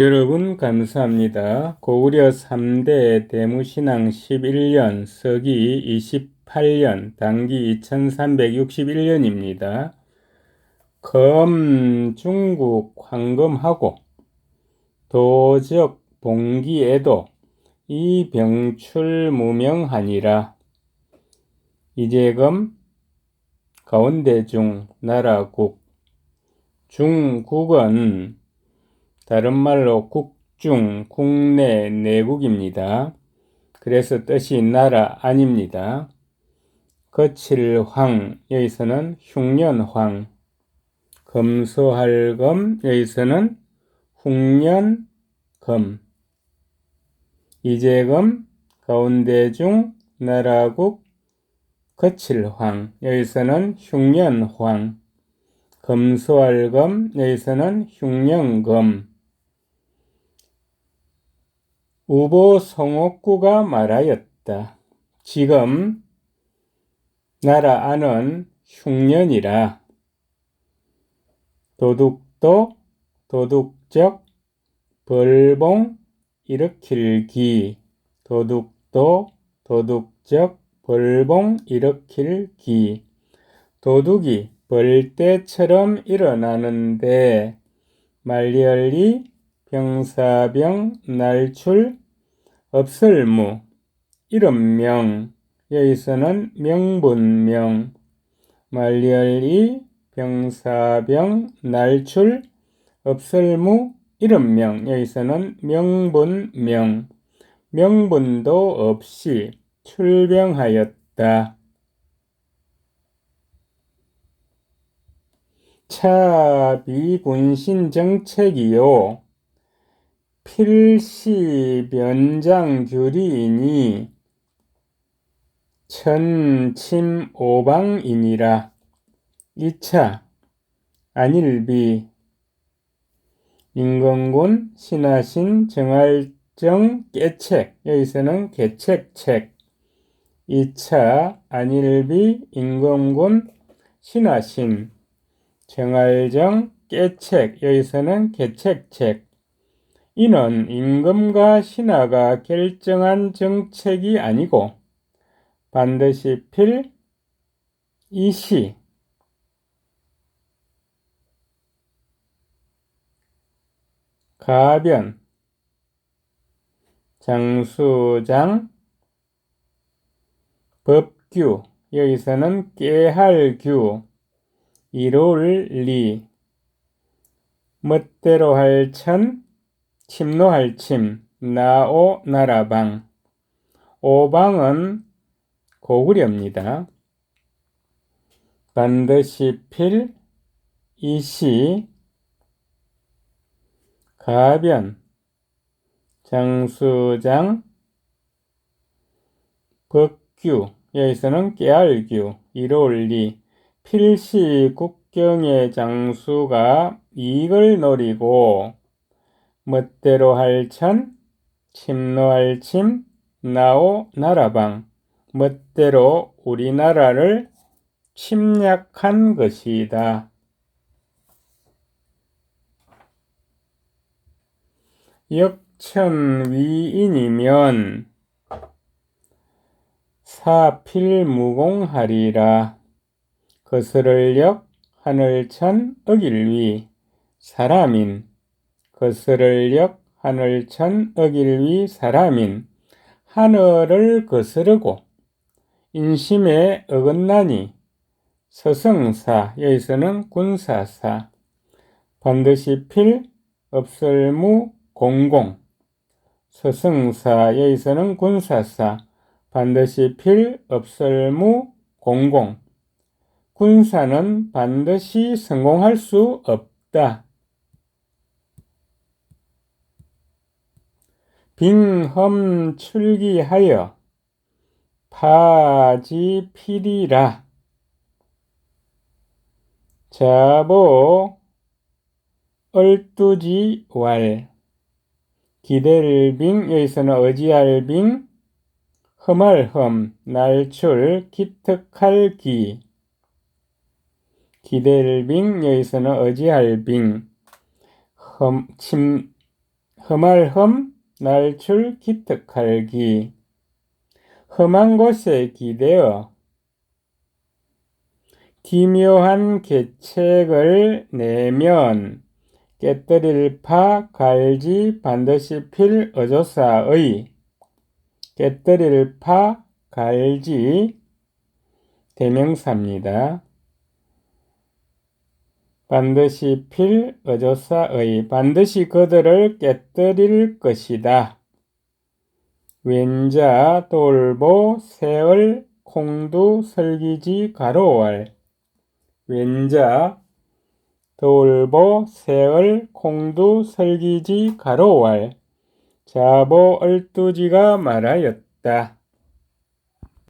여러분 감사합니다. 고구려 3대 대무신앙 11년 서기 28년 당기 2361년입니다. 검 중국 황금하고 도적 봉기에도 이 병출 무명하니라. 이재검 가운데 중 나라국 중국은 다른 말로 국중, 국내, 내국입니다. 그래서 뜻이 나라 아닙니다. 거칠 황, 여기서는 흉년 황, 검소할 검, 여기서는 흉년 검, 이재검, 가운데 중, 나라국, 거칠 황, 여기서는 흉년 황, 검소할 검, 여기서는 흉년검, 우보 성옥구가 말하였다. 지금 나라 안은 흉년이라. 도둑도 도둑적 벌봉 일으킬 기. 도둑도 도둑적 벌봉 일으킬 기. 도둑이 벌떼처럼 일어나는데 말리얼리 병사병 날출 없을무. 이름명. 여기서는 명분명. 말리얼이 병사병 날출 없을무. 이름명. 여기서는 명분명. 명분도 없이 출병하였다. 차 비군신 정책이요. 필시 변장규리이니 천침 오방이니라. 2차 안일비 임금군 신하신 정할정 깨책 여기서는 개책책 2차 안일비 임금군 신하신 정할정 깨책 여기서는 개책책 이는 임금과 신하가 결정한 정책이 아니고 반드시 필 이시. 가변. 장수장. 법규. 여기서는 깨할규. 이룰 리. 멋대로 할 천 침노할 침, 나오 나라방. 오방은 고구려입니다. 반드시 필, 이시, 가변, 장수장, 법규, 여기서는 깨알규, 이로올리, 필시 국경의 장수가 이익을 노리고 멋대로 할천, 침노할 침, 나오 나라방, 멋대로 우리나라를 침략한 것이다. 역천위인이면 사필무공하리라. 거스를 역 하늘천 어길위 사람인 거스를역 하늘천 어길위 사람인 하늘을 거스르고 인심에 어긋나니 서성사 여기서는 군사사 반드시 필 없을무 공공 서성사 여기서는 군사사 반드시 필 없을무 공공 군사는 반드시 성공할 수 없다. 빙험 출기하여 파지필이라. 자보 얼두지 왈. 기대를빙 여기서는 어지할빙 흠할흠 날출 기특할 기. 기대를빙 여기서는 어지할빙 흠, 침 흠알흠 날출 기특할기 험한 곳에 기대어 기묘한 계책을 내면 깨뜨릴 파 갈지 반드시 필 어조사의 깨뜨릴 파 갈지 대명사입니다. 반드시 필 어조사의 반드시 그들을 깨뜨릴 것이다. 왼자 돌보 세을 콩두 설기지 가로월 왼자 돌보 세을 콩두 설기지 가로월 자보 얼두지가 말하였다.